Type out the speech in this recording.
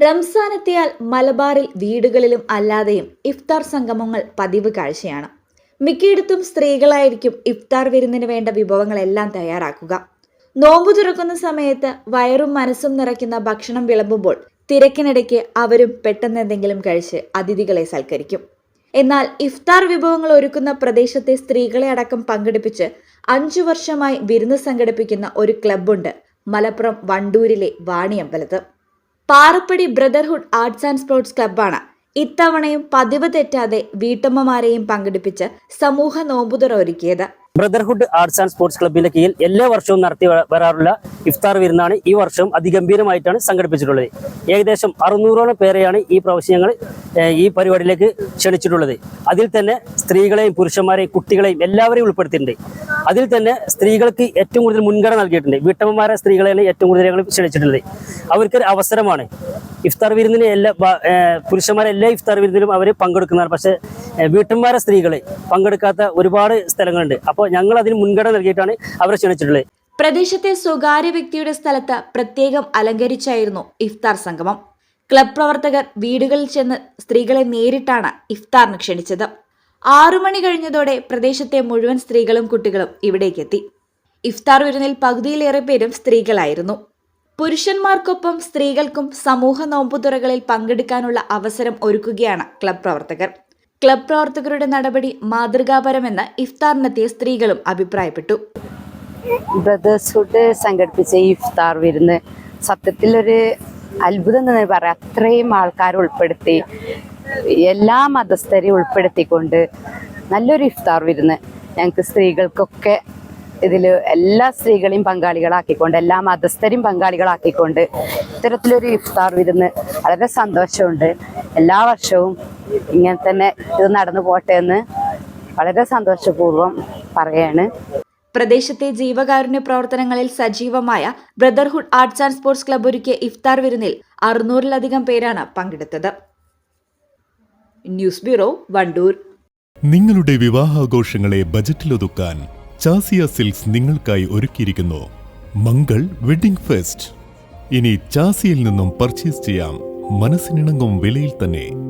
റംസാനെത്തിയാൽ മലബാറിൽ വീടുകളിലും അല്ലാതെയും ഇഫ്താർ സംഗമങ്ങൾ പതിവ് കാഴ്ചയാണ്. മിക്കയിടത്തും സ്ത്രീകളായിരിക്കും ഇഫ്താർ വിരുന്നിന് വേണ്ട വിഭവങ്ങളെല്ലാം തയ്യാറാക്കുക. നോമ്പു തുറക്കുന്ന സമയത്ത് വയറും മനസ്സും നിറയ്ക്കുന്ന ഭക്ഷണം വിളമ്പുമ്പോൾ തിരക്കിനിടയ്ക്ക് അവരും പെട്ടെന്ന് എന്തെങ്കിലും കഴിച്ച് അതിഥികളെ സൽക്കരിക്കും. എന്നാൽ ഇഫ്താർ വിഭവങ്ങൾ ഒരുക്കുന്ന പ്രദേശത്തെ സ്ത്രീകളെ അടക്കം പങ്കെടുപ്പിച്ച് അഞ്ചു വർഷമായി വിരുന്ന് സംഘടിപ്പിക്കുന്ന ഒരു ക്ലബ്ബുണ്ട് മലപ്പുറം വണ്ടൂരിലെ വാണിയമ്പലത്ത്. Parappadi brotherhood arts and sports ക്ലബ്ബാണ്. ഇത്തവണയും പതിവ് തെറ്റാതെ വീട്ടമ്മമാരെയും പങ്കെടുപ്പിച്ച് സമൂഹ നോമ്പുതുറ ഒരുക്കിയത്. ബ്രദർഹുഡ് ആർട്സ് ആൻഡ് സ്പോർട്സ് ക്ലബിന്റെ കീഴിൽ എല്ലാ വർഷവും നടത്തി വരാറുള്ള ഇഫ്താർ വിരുന്നാണ് ഈ വർഷം അതിഗംഭീരമായിട്ടാണ് സംഘടിപ്പിച്ചിട്ടുള്ളത്. ഏകദേശം അറുന്നൂറോളം പേരെയാണ് ഈ പ്രാവശ്യം ഞങ്ങൾ ഈ പരിപാടിയിലേക്ക് ക്ഷണിച്ചിട്ടുള്ളത്. അതിൽ തന്നെ സ്ത്രീകളെയും പുരുഷന്മാരെയും കുട്ടികളെയും എല്ലാവരെയും ഉൾപ്പെടുത്തിയിട്ടുണ്ട്. അതിൽ തന്നെ സ്ത്രീകൾക്ക് ഏറ്റവും കൂടുതൽ മുൻഗണന നൽകിയിട്ടുണ്ട്. വീട്ടമ്മമാരെ സ്ത്രീകളെയാണ് ഏറ്റവും കൂടുതൽ ഞങ്ങൾ ക്ഷണിച്ചിട്ടുള്ളത്. അവർക്കൊരു അവസരമാണ്. ഇഫ്താർ വിരുന്നിന് എല്ലാ പുരുഷന്മാരെ എല്ലാ ഇഫ്താർ വിരുന്നിലും അവർ പങ്കെടുക്കുന്നതാണ്. പക്ഷേ വീട്ടമ്മമാരെ സ്ത്രീകൾ പങ്കെടുക്കാത്ത ഒരുപാട് സ്ഥലങ്ങളുണ്ട്. അപ്പോൾ ഞങ്ങൾ അതിന് മുൻഗണന നൽകിയിട്ടാണ് അവരെ ക്ഷണിച്ചിട്ടുള്ളത്. പ്രദേശത്തെ സ്വകാര്യ വ്യക്തിയുടെ സ്ഥലത്ത് പ്രത്യേകം അലങ്കരിച്ചായിരുന്നു ഇഫ്താർ സംഗമം. ക്ലബ് പ്രവർത്തകർ വീടുകളിൽ ചെന്ന് സ്ത്രീകളെ നേരിട്ടാണ് ഇഫ്താറിന് ക്ഷണിച്ചത്. ആറു മണി കഴിഞ്ഞതോടെ പ്രദേശത്തെ മുഴുവൻ സ്ത്രീകളും കുട്ടികളും ഇവിടേക്കെത്തി. ഇഫ്താർ വിരുന്നിൽ പകുതിയിലേറെ പേരും സ്ത്രീകളായിരുന്നു. പുരുഷന്മാർക്കൊപ്പം സ്ത്രീകൾക്കും സമൂഹ നോമ്പുതുറകളിൽ പങ്കെടുക്കാനുള്ള അവസരം ഒരുക്കുകയാണ് ക്ലബ് പ്രവർത്തകർ. ക്ലബ് പ്രവർത്തകരുടെ നടപടി മാതൃകാപരമെന്ന് ഇഫ്താറിനെത്തിയ സ്ത്രീകളും അഭിപ്രായപ്പെട്ടു. ബ്രദേഴ്സ്ഹുഡ് സംഘടിപ്പിച്ച ഇഫ്താർ വിരുന്ന് സത്യത്തിലൊരു അത്ഭുതം എന്ന് പറയാം. അത്രയും ആൾക്കാരെ ഉൾപ്പെടുത്തി എല്ലാ മതസ്ഥരെയും ഉൾപ്പെടുത്തിക്കൊണ്ട് നല്ലൊരു ഇഫ്താർ വിരുന്ന് ഞങ്ങൾക്ക് സ്ത്രീകൾക്കൊക്കെ ഇതിൽ എല്ലാ സ്ത്രീകളെയും പങ്കാളികളാക്കിക്കൊണ്ട് എല്ലാ മതസ്ഥരെയും പങ്കാളികളാക്കിക്കൊണ്ട് ഇത്തരത്തിലൊരു ഇഫ്താർ വിരുന്ന് വളരെ സന്തോഷമുണ്ട്. എല്ലാ വർഷവും ഇങ്ങനെ തന്നെ ഇത് നടന്നു പോട്ടെ എന്ന് വളരെ സന്തോഷപൂർവം പറയാണ്. പ്രദേശത്തെ ജീവകാരുണ്യ പ്രവർത്തനങ്ങളിൽ സജീവമായ brotherhood arts and sports club ഒരുക്കിയ ഇഫ്താർ വിരുന്നിൽ അറുന്നൂറിലധികം പേരാണ് പങ്കെടുത്തത്. News bureau Wandoor. നിങ്ങളുടെ വിവാഹാഘോഷങ്ങളെ ബജറ്റിലൊതുക്കാൻ ചാസിയ സിൽക്സ് നിങ്ങൾക്കായി ഒരുക്കിയിരിക്കുന്നു മംഗൾ വെഡിംഗ് ഫെസ്റ്റ്. ഇനി ചാസിയിൽ നിന്നും പർച്ചേസ് ചെയ്യാം. മനസ്സിനിണങ്ങും വിലയിൽ തന്നെ.